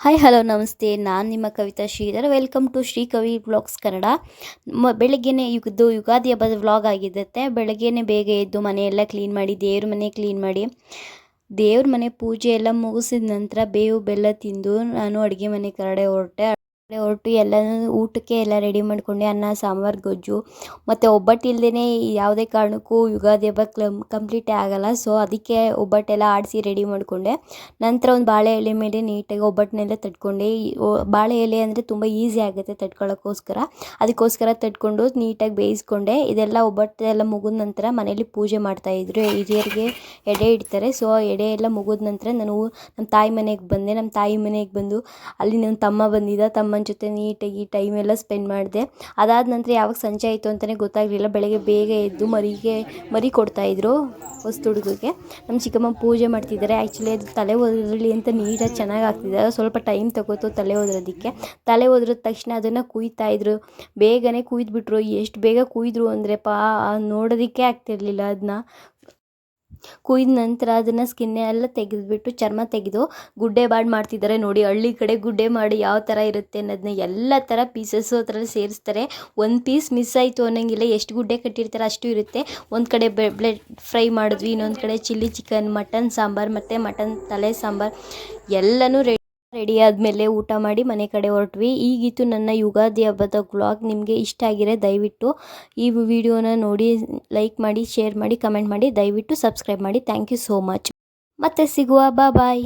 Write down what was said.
Hi hello ನಮಸ್ತೆ. ನಾನು ನಿಮ್ಮ Kavitha Shridhar. Welcome to Shri Kavi blogs Kannada ಮ, ಬೆಳಗ್ಗೆನೇ ಯುಗದ್ದು ಯುಗಾದಿ ಹಬ್ಬದ ವ್ಲಾಗ್ ಆಗಿರುತ್ತೆ. ಬೆಳಗ್ಗೆನೇ ಬೇಗ ಎದ್ದು ಮನೆಯೆಲ್ಲ ಕ್ಲೀನ್ ಮಾಡಿ, ದೇವ್ರ ಮನೆ ಕ್ಲೀನ್ ಮಾಡಿ, ದೇವ್ರ ಮನೆ ಪೂಜೆ ಎಲ್ಲ ಮುಗಿಸಿದ ನಂತರ ಬೇವು ಬೆಲ್ಲ ತಿಂದು ನಾನು ಅಡುಗೆ ಮನೆ ಕಡೆ ಹೊರಟೆ. ಹೊರಟು ಎಲ್ಲನೂ ಊಟಕ್ಕೆ ಎಲ್ಲ ರೆಡಿ ಮಾಡಿಕೊಂಡೆ, ಅನ್ನ, ಸಾಂಬಾರು, ಗೊಜ್ಜು. ಮತ್ತು ಒಬ್ಬಟ್ಟು ಇಲ್ಲದೇ ಯಾವುದೇ ಕಾರಣಕ್ಕೂ ಯುಗಾದಿ ಹಬ್ಬ ಕ್ಲಮ್ ಕಂಪ್ಲೀಟೇ ಆಗೋಲ್ಲ. ಸೊ ಅದಕ್ಕೆ ಒಬ್ಬಟ್ಟೆಲ್ಲ ಆಡಿಸಿ ರೆಡಿ ಮಾಡಿಕೊಂಡೆ. ನಂತರ ಒಂದು ಬಾಳೆ ಎಲೆ ಮೇಲೆ ನೀಟಾಗಿ ಒಬ್ಬಟ್ಟನ್ನೆಲ್ಲ ತಟ್ಕೊಂಡೆ. ಬಾಳೆ ಎಲೆ ಅಂದರೆ ತುಂಬ ಈಸಿ ಆಗುತ್ತೆ ತಟ್ಕೊಳ್ಳೋಕ್ಕೋಸ್ಕರ ಅದಕ್ಕೋಸ್ಕರ ತಟ್ಕೊಂಡು ನೀಟಾಗಿ ಬೇಯಿಸ್ಕೊಂಡೆ. ಇದೆಲ್ಲ ಒಬ್ಬಟ್ಟೆಲ್ಲ ಮುಗಿದ ನಂತರ ಮನೇಲಿ ಪೂಜೆ ಮಾಡ್ತಾಯಿದ್ರು ಹಿರಿಯರಿಗೆ ಎಡೆ ಇಡ್ತಾರೆ. ಸೊ ಎಡೆ ಎಲ್ಲ ಮುಗಿದ ನಂತರ ನಾನು ನಮ್ಮ ತಾಯಿ ಮನೆಗೆ ಬಂದೆ. ನಮ್ಮ ತಾಯಿ ಮನೆಗೆ ಬಂದು ಅಲ್ಲಿ ನನ್ನ ತಮ್ಮ ಬಂದಿದ್ದ. ತಮ್ಮನ ಜೊತೆ ನೀಟಾಗಿ ಟೈಮ್ ಎಲ್ಲ ಸ್ಪೆಂಡ್ ಮಾಡಿದೆ. ಅದಾದ ನಂತರ ಯಾವಾಗ ಸಂಜೆ ಆಯಿತು ಅಂತಲೇ ಗೊತ್ತಾಗಲಿಲ್ಲ. ಬೆಳಗ್ಗೆ ಬೇಗ ಎದ್ದು ಮರಿಗೆ, ಮರಿ ಕೊಡ್ತಾಯಿದ್ರು ಹೊಸ್ತು ಹುಡುಗಿಗೆ ನಮ್ಮ ಚಿಕ್ಕಮ್ಮ ಪೂಜೆ ಮಾಡ್ತಿದ್ದಾರೆ. ಆ್ಯಕ್ಚುಲಿ ಅದು ತಲೆ ಒದರಲಿ ಅಂತ ನೀಟಾಗಿ ಚೆನ್ನಾಗಿ ಆಗ್ತಿದ್ದಾರೆ ಸ್ವಲ್ಪ ಟೈಮ್ ತಗೋತು ತಲೆ ಒದರೋದಕ್ಕೆ. ತಲೆ ಒದ್ರಿದ ತಕ್ಷಣ ಅದನ್ನು ಕುಯ್ತಾಯಿದ್ರು ಬೇಗನೆ ಕುಯ್ದುಬಿಟ್ರು. ಎಷ್ಟು ಬೇಗ ಕುಯ್ದ್ರು ಅಂದರೆ ಪಾ ನೋಡೋದಕ್ಕೆ ಆಗ್ತಿರ್ಲಿಲ್ಲ ಅದನ್ನ ಕುಯ್ದ ನಂತರ ಅದನ್ನು ಸ್ಕಿನ್ನೇ ಎಲ್ಲ ತೆಗೆದುಬಿಟ್ಟು ಚರ್ಮ ತೆಗೆದು ಗುಡ್ಡೆ ಬಾಡ್ ಮಾಡ್ತಿದ್ದಾರೆ ನೋಡಿ. ಹಳ್ಳಿ ಕಡೆ ಗುಡ್ಡೆ ಮಾಡಿ ಯಾವ ಥರ ಇರುತ್ತೆ ಅನ್ನೋದನ್ನ ಎಲ್ಲ ಥರ ಪೀಸಸ್ಸು ಅದರಲ್ಲಿ ಸೇರಿಸ್ತಾರೆ. ಒಂದು ಪೀಸ್ ಮಿಸ್ ಆಯಿತು ಅನ್ನೋಂಗಿಲ್ಲ. ಎಷ್ಟು ಗುಡ್ಡೆ ಕಟ್ಟಿರ್ತಾರೆ ಅಷ್ಟು ಇರುತ್ತೆ. ಒಂದು ಕಡೆ ಬ್ಲೆಡ್ ಫ್ರೈ ಮಾಡಿದ್ವಿ, ಇನ್ನೊಂದು ಕಡೆ ಚಿಲ್ಲಿ ಚಿಕನ್ ಮಟನ್ ಸಾಂಬಾರು ಮತ್ತು ಮಟನ್ ತಲೆ ಸಾಂಬಾರು ಎಲ್ಲನೂ ರೆಡಿ ರೆಡಿ ಆದಮೇಲೆ ಊಟ ಮಾಡಿ ಮನೆ ಕಡೆ ಹೊರಟ್ವಿ. ಈಗಿತ್ತು ನನ್ನ ಯುಗಾದಿ ಹಬ್ಬದ ವ್ಲಾಗ್ ನಿಮಗೆ ಇಷ್ಟ ಆಗಿರೆ ದಯವಿಟ್ಟು ಈ ವಿಡಿಯೋನ ನೋಡಿ ಲೈಕ್ ಮಾಡಿ ಶೇರ್ ಮಾಡಿ ಕಮೆಂಟ್ ಮಾಡಿ, ದಯವಿಟ್ಟು ಸಬ್ಸ್ಕ್ರೈಬ್ ಮಾಡಿ. ಥ್ಯಾಂಕ್ ಯು ಸೋ ಮಚ್ ಮತ್ತೆ ಸಿಗುವ ಬಾ ಬಾಯ್